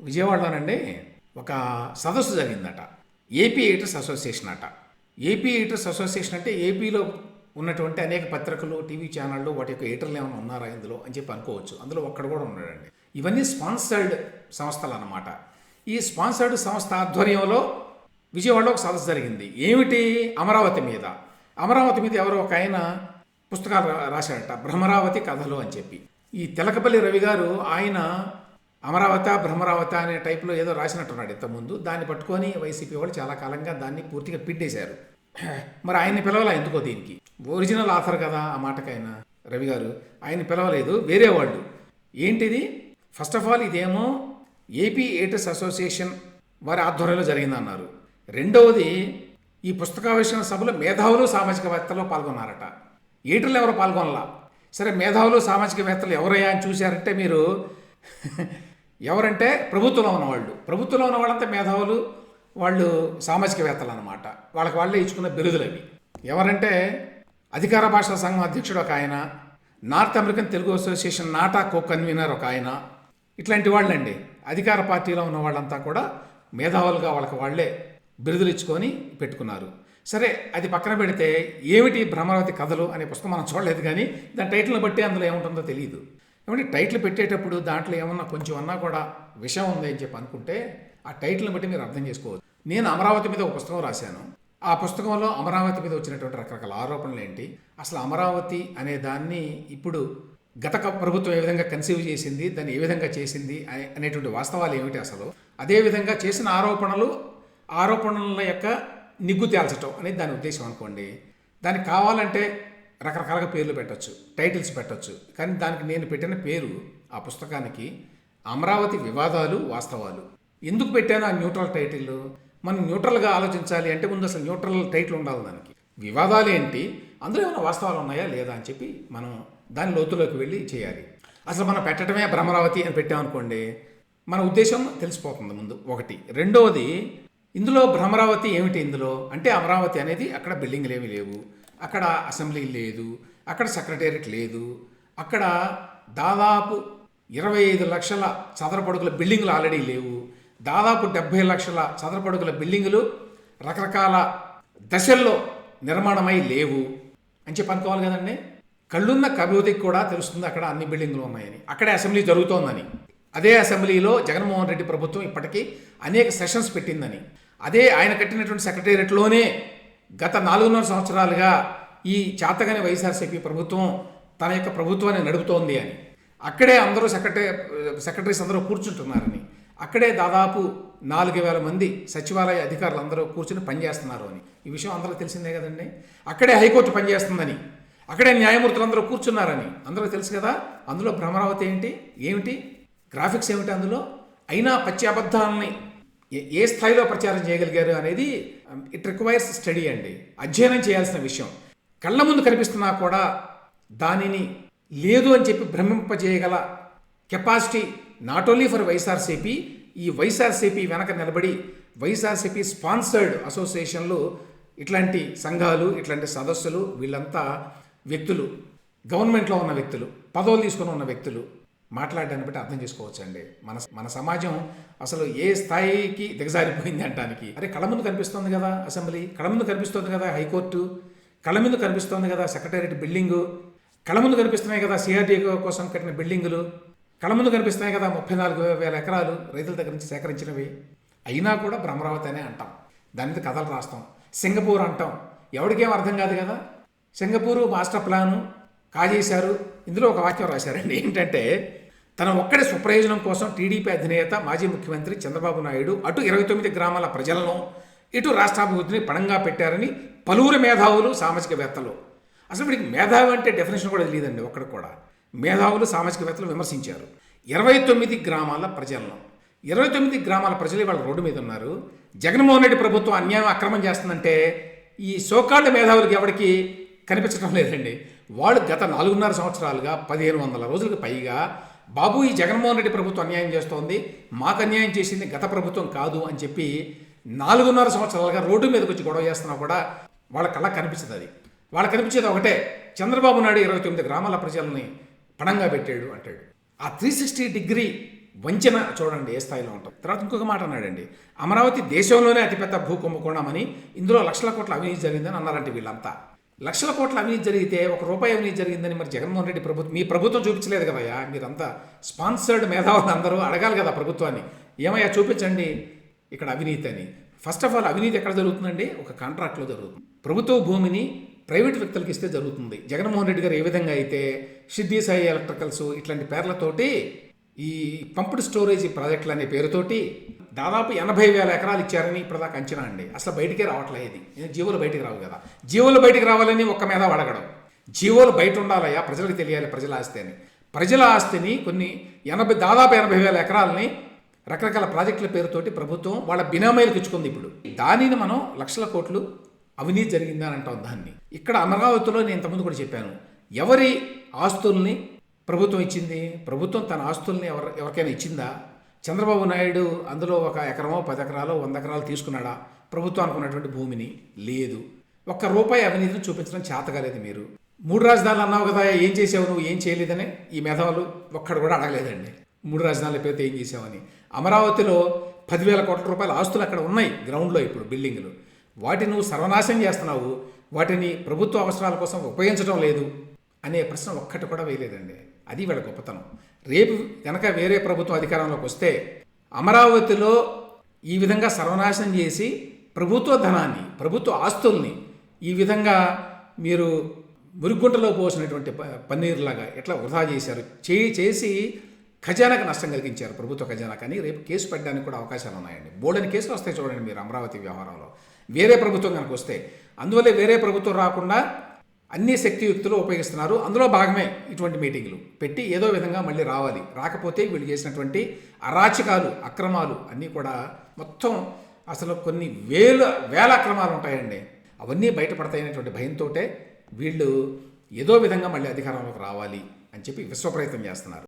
విజయవాడలోనండి ఒక సదస్సు జరిగిందట. ఏపీ ఎడిటర్స్ అసోసియేషన్ అట. ఏపీ ఎడిటర్స్ అసోసియేషన్ అంటే ఏపీలో ఉన్నటువంటి అనేక పత్రికలు టీవీ ఛానళ్ళు వాటి యొక్క ఎడిటర్లు ఏమైనా ఉన్నారా ఇందులో అని చెప్పి అనుకోవచ్చు. అందులో ఒక్కడు కూడా ఉన్నాడండి. ఇవన్నీ స్పాన్సర్డ్ సంస్థలు అన్నమాట ఈ స్పాన్సర్డ్ సంస్థ ఆధ్వర్యంలో విజయవాడలో ఒక సదస్సు జరిగింది. ఏమిటి? అమరావతి మీద. అమరావతి మీద ఎవరో ఒక ఆయన పుస్తకాలు రాశాడట భ్రమరావతి కథలు అని చెప్పి. ఈ తెలకపల్లి రవి గారు ఆయన అమరావత భ్రమరావత అనే టైప్లో ఏదో రాసినట్టున్నాడు ఇంతకుముందు. దాన్ని పట్టుకొని వైసీపీ వాళ్ళు చాలా కాలంగా దాన్ని పూర్తిగా పిడ్డేశారు మరి ఆయన్ని పిలవాలా ఎందుకో దీనికి? ఒరిజినల్ ఆథర్ కదా ఆ మాటకైనా రవి గారు. ఆయన పిలవలేదు వేరే వాళ్ళు. ఏంటిది? ఫస్ట్ ఆఫ్ ఆల్ ఇదేమో ఏపీ ఎయిటర్స్ అసోసియేషన్ వారి ఆధ్వర్యంలో జరిగిందన్నారు. రెండవది ఈ పుస్తకావిష్కరణ సభలో మేధావులు సామాజికవేత్తలు పాల్గొన్నారట. ఏటర్లు ఎవరు పాల్గొనలా? సరే మేధావులు సామాజికవేత్తలు ఎవరయ్యా అని చూశారంటే మీరు ఎవరంటే ప్రభుత్వంలో ఉన్నవాళ్ళు. ప్రభుత్వంలో ఉన్న వాళ్ళంతా మేధావులు వాళ్ళు సామాజికవేత్తలు అనమాట వాళ్ళకి వాళ్ళే ఇచ్చుకున్న బిరుదులు అవి. ఎవరంటే అధికార భాషా సంఘం అధ్యక్షుడు ఒక ఆయన North American Telugu association NATA co convener ఒక ఆయన. ఇట్లాంటి వాళ్ళండి. అధికార పార్టీలో ఉన్న వాళ్ళంతా కూడా మేధావులుగా వాళ్ళకి వాళ్ళే బిరుదులు ఇచ్చుకొని పెట్టుకున్నారు. సరే అది పక్కన పెడితే ఏమిటి భ్రమరావతి కథలు అనే పుస్తకం మనం చూడలేదు కానీ దాని టైటిల్ని బట్టి అందులో ఏముంటుందో తెలియదు ఏమంటే టైటిల్ పెట్టేటప్పుడు దాంట్లో ఏమన్నా కొంచెం అన్నా కూడా విషయం ఉంది అని చెప్పి అనుకుంటే ఆ టైటిల్ని బట్టి మీరు అర్థం చేసుకోవచ్చు. నేను అమరావతి మీద ఒక పుస్తకం రాశాను. ఆ పుస్తకంలో అమరావతి మీద వచ్చినటువంటి రకరకాల ఆరోపణలు ఏంటి? అసలు అమరావతి అనే దాన్ని ఇప్పుడు గత ప్రభుత్వం ఏ విధంగా కన్సీవ్ చేసింది? దాన్ని ఏ విధంగా చేసింది? అనే- అనేటువంటి వాస్తవాలు ఏమిటి అసలు? అదేవిధంగా చేసిన ఆరోపణలు ఆరోపణల యొక్క నిగ్గు తేల్చటం అనేది దాని ఉద్దేశం అనుకోండి. దానికి కావాలంటే రకరకాలుగా పేర్లు పెట్టొచ్చు టైటిల్స్ పెట్టొచ్చు. కానీ దానికి నేను పెట్టిన పేరు ఆ పుస్తకానికి అమరావతి వివాదాలు వాస్తవాలు. ఎందుకు పెట్టాను ఆ న్యూట్రల్ టైటిల్ మనం న్యూట్రల్గా ఆలోచించాలి అంటే ముందు అసలు న్యూట్రల్ టైటిల్ ఉండాలి దానికి. వివాదాలు ఏంటి? అందులో ఏమైనా వాస్తవాలు ఉన్నాయా లేదా అని చెప్పి మనం దాని లోతులోకి వెళ్ళి చేయాలి. అసలు మనం పెట్టడమే భ్రమరావతి అని పెట్టామనుకోండి మన ఉద్దేశం తెలిసిపోతుంది ముందు. ఒకటి. రెండవది ఇందులో భ్రమరావతి ఏమిటి ఇందులో? అంటే అమరావతి అనేది అక్కడ బిల్డింగ్లు ఏమీ లేవు. అక్కడ అసెంబ్లీ లేదు అక్కడ సెక్రటేరియట్ లేదు అక్కడ దాదాపు ఇరవై ఐదు లక్షల చదరపడుగుల బిల్డింగులు ఆల్రెడీ లేవు. దాదాపు డెబ్భై లక్షల చదరపడుగుల బిల్డింగులు రకరకాల దశల్లో నిర్మాణమై లేవు అని చెప్పి అనుకోవాలి కదండి. కళ్ళున్న కవివతికి కూడా తెలుస్తుంది అక్కడ అన్ని బిల్డింగులు ఉన్నాయని. అక్కడే అసెంబ్లీ జరుగుతోందని. అదే అసెంబ్లీలో జగన్మోహన్ రెడ్డి ప్రభుత్వం ఇప్పటికీ అనేక సెషన్స్ పెట్టిందని. అదే ఆయన కట్టినటువంటి సెక్రటేరియట్లోనే గత నాలుగున్నర సంవత్సరాలుగా ఈ చాతగని వైఎస్ఆర్సీపీ ప్రభుత్వం తన యొక్క ప్రభుత్వాన్ని నడుపుతోంది అని. అక్కడే అందరూ సెక్రటరీ సెక్రటరీస్ అందరూ కూర్చుంటున్నారని. అక్కడే దాదాపు నాలుగు వేల మంది సచివాలయ అధికారులు అందరూ కూర్చుని పనిచేస్తున్నారు అని. ఈ విషయం అందరూ తెలిసిందే కదండి. అక్కడే హైకోర్టు పనిచేస్తుందని. అక్కడే న్యాయమూర్తులు అందరూ కూర్చున్నారని. అందరూ తెలుసు కదా అందులో భ్రమరావతి ఏంటి? ఏమిటి? గ్రాఫిక్స్ ఏమిటి అందులో? అయినా పచ్చి అబద్ధాలని ఏ- ఏ స్థాయిలో ప్రచారం చేయగలిగారు అనేది ఇట్ రిక్వైర్స్ స్టడీ అండి. అధ్యయనం చేయాల్సిన విషయం. కళ్ళ ముందు కనిపిస్తున్నా కూడా దానిని లేదు అని చెప్పి భ్రమింపజేయగల capacity not only for YSRCP ఈ వైఎస్ఆర్సీపీ వెనక నిలబడి వైఎస్ఆర్సీపీ స్పాన్సర్డ్ అసోసియేషన్లు ఇట్లాంటి సంఘాలు ఇట్లాంటి సదస్సులు వీళ్ళంతా వ్యక్తులు గవర్నమెంట్లో ఉన్న వ్యక్తులు పదవులు తీసుకుని ఉన్న వ్యక్తులు మాట్లాడడాన్ని బట్టి అర్థం చేసుకోవచ్చండి. మన మన సమాజం అసలు ఏ స్థాయికి దిగజారిపోయింది అంటానికి? అరే కళ ముందు కనిపిస్తోంది కదా అసెంబ్లీ. కళ ముందు కనిపిస్తోంది కదా హైకోర్టు. కళ ముందు కనిపిస్తోంది కదా సెక్రటేరియట్ బిల్డింగు. కళ ముందు కనిపిస్తున్నాయి కదా సిఆర్డీ కోసం కట్టిన బిల్డింగులు. కళ ముందు కనిపిస్తున్నాయి కదా ముప్పై నాలుగు వేల ఎకరాలు రైతుల దగ్గర నుంచి సేకరించినవి. అయినా కూడా భ్రమరావతి అనే అంటాం. దాని మీద కథలు రాస్తాం. సింగపూర్ అంటాం. ఎవరికేం అర్థం కాదు కదా? సింగపూరు మాస్టర్ ప్లాను కాజేశారు. ఇందులో ఒక వాక్యం రాశారండి. ఏంటంటే తన ఒక్కడి సుప్రయోజనం కోసం టీడీపీ అధినేత మాజీ ముఖ్యమంత్రి చంద్రబాబు నాయుడు అటు ఇరవై తొమ్మిది గ్రామాల ప్రజలను ఇటు రాష్ట్రాభివృద్ధిని పణంగా పెట్టారని పలువురు మేధావులు సామాజికవేత్తలు. అసలు వీడికి మేధావి అంటే డెఫినేషన్ కూడా తెలియదండి ఒక్కడు కూడా. మేధావులు సామాజికవేత్తలు విమర్శించారు. ఇరవై తొమ్మిది గ్రామాల ప్రజలను. ఇరవై తొమ్మిది గ్రామాల ప్రజలు ఇవాళ రోడ్డు మీద ఉన్నారు. జగన్మోహన్ రెడ్డి ప్రభుత్వం అన్యాయం అక్రమం చేస్తుందంటే ఈ సోకాళ్ళ మేధావులకి ఎవరికి కనిపించడం లేదండి. వాళ్ళు గత నాలుగున్నర సంవత్సరాలుగా పదిహేను వందల రోజులకు పైగా బాబు ఈ జగన్మోహన్ రెడ్డి ప్రభుత్వం అన్యాయం చేస్తోంది. మాకు అన్యాయం చేసింది గత ప్రభుత్వం కాదు అని చెప్పి నాలుగున్నర సంవత్సరాలుగా రోడ్డు మీదకి వచ్చి గొడవ చేస్తున్నా కూడా వాళ్ళ కళ్ళ కనిపించదు అది. వాళ్ళకి కనిపించేది ఒకటే చంద్రబాబు నాయుడు ఇరవై తొమ్మిది గ్రామాల ప్రజల్ని పణంగా పెట్టాడు అంటాడు. ఆ త్రీ సిక్స్టీ డిగ్రీ వంచన చూడండి ఏ స్థాయిలో ఉంటుంది. తర్వాత ఇంకొక మాట అన్నాడండి అమరావతి దేశంలోనే అతిపెద్ద భూ కుంభకోణమని ఇందులో లక్షల కోట్ల అవినీతి జరిగిందని అన్నారంటే వీళ్ళంతా. లక్షల కోట్ల అవినీతి జరిగితే ఒక రూపాయి అవినీతి జరిగిందని మరి జగన్మోహన్ రెడ్డి ప్రభుత్వం మీ ప్రభుత్వం చూపించలేదు కదయ్యా? మీరంతా స్పాన్సర్డ్ మేధావులు అందరూ అడగాలి కదా ప్రభుత్వాన్ని. ఏమయ్యా చూపించండి ఇక్కడ అవినీతి అని. ఫస్ట్ ఆఫ్ ఆల్ అవినీతి ఎక్కడ జరుగుతుందండి? ఒక కాంట్రాక్ట్లో జరుగుతుంది. ప్రభుత్వ భూమిని ప్రైవేట్ వ్యక్తులకు ఇస్తే జరుగుతుంది. జగన్మోహన్ రెడ్డి గారు ఏ విధంగా అయితే సిద్ధి సాయి ఎలక్ట్రికల్స్ ఇట్లాంటి పేర్లతోటి ఈ పంప్డ్ స్టోరేజ్ ప్రాజెక్టులు అనే పేరుతోటి దాదాపు ఎనభై వేల ఎకరాలు ఇచ్చారని ఇప్పటిదాకా అంచనా అండి. అసలు బయటికే రావట్లేదు ఇది. జీవులు బయటికి రావు కదా. జీవులు బయటికి రావాలని ఒక్క మీద అడగడం. జీవోలు బయట ఉండాలయ్యా ప్రజలకు తెలియాలి ప్రజల ఆస్తి అని ప్రజల ఆస్తిని కొన్ని ఎనభై దాదాపు ఎనభై వేల ఎకరాలని రకరకాల ప్రాజెక్టుల పేరుతోటి ప్రభుత్వం వాళ్ళ బినామీలకు ఇచ్చుకుంది ఇప్పుడు. దానిని మనం లక్షల కోట్లు అవినీతి జరిగిందని అంటాం దాన్ని. ఇక్కడ అమరావతిలో నేను ఇంతకుముందు కూడా చెప్పాను. ఎవరి ఆస్తుల్ని ప్రభుత్వం ఇచ్చింది ప్రభుత్వం తన ఆస్తుల్ని ఎవరు ఎవరికైనా ఇచ్చిందా? చంద్రబాబు నాయుడు అందులో ఒక ఎకరమో పది ఎకరాలో వంద ఎకరాలు తీసుకున్నాడా? ప్రభుత్వానికి ఉన్నటువంటి భూమిని లేదు. ఒక్క రూపాయి అవినీతిని చూపించడం చేతగాలేదు మీరు. మూడు రాజధానులు అన్నావు కదా ఏం చేసావు నువ్వు? ఏం చేయలేదని ఈ మేధావులు ఒక్కడు కూడా అడగలేదండి. మూడు రాజధానుల పేరుతో ఏం చేసావని. అమరావతిలో పదివేల కోట్ల రూపాయల ఆస్తులు అక్కడ ఉన్నాయి గ్రౌండ్లో ఇప్పుడు బిల్డింగులు. వాటిని నువ్వు సర్వనాశనం చేస్తున్నావు. వాటిని ప్రభుత్వ అవసరాల కోసం ఉపయోగించడం లేదు అనే ప్రశ్న ఒక్కటి కూడా వేయలేదండి. అది వీళ్ళ గొప్పతనం. రేపు కనుక వేరే ప్రభుత్వం అధికారంలోకి వస్తే అమరావతిలో ఈ విధంగా సర్వనాశనం చేసి ప్రభుత్వ ధనాన్ని ప్రభుత్వ ఆస్తుల్ని ఈ విధంగా మీరు మురుగుంటలో పోసినటువంటి ప- పన్నీరులాగా ఎట్లా వృధా చేశారు? చే చేసి ఖజానాకు నష్టం కలిగించారు ప్రభుత్వ ఖజానా. కానీ రేపు కేసు పెట్టడానికి కూడా అవకాశాలు ఉన్నాయండి. బోల్డని కేసులు వస్తాయి చూడండి మీరు అమరావతి వ్యవహారంలో. వేరే ప్రభుత్వం కనుక వస్తే అందువల్లే వేరే ప్రభుత్వం రాకుండా అన్ని శక్తియుక్తులు ఉపయోగిస్తున్నారు. అందులో భాగమే ఇటువంటి మీటింగ్లు. పెట్టి ఏదో విధంగా మళ్ళీ రావాలి. రాకపోతే వీళ్ళు చేసినటువంటి అరాచకాలు అక్రమాలు అన్నీ కూడా మొత్తం అసలు కొన్ని వేల వేల అక్రమాలు ఉంటాయండి. అవన్నీ బయటపడతాయనేటువంటి భయంతోటే వీళ్ళు ఏదో విధంగా మళ్ళీ అధికారంలోకి రావాలి అని చెప్పి విశ్వ ప్రయత్నం చేస్తున్నారు.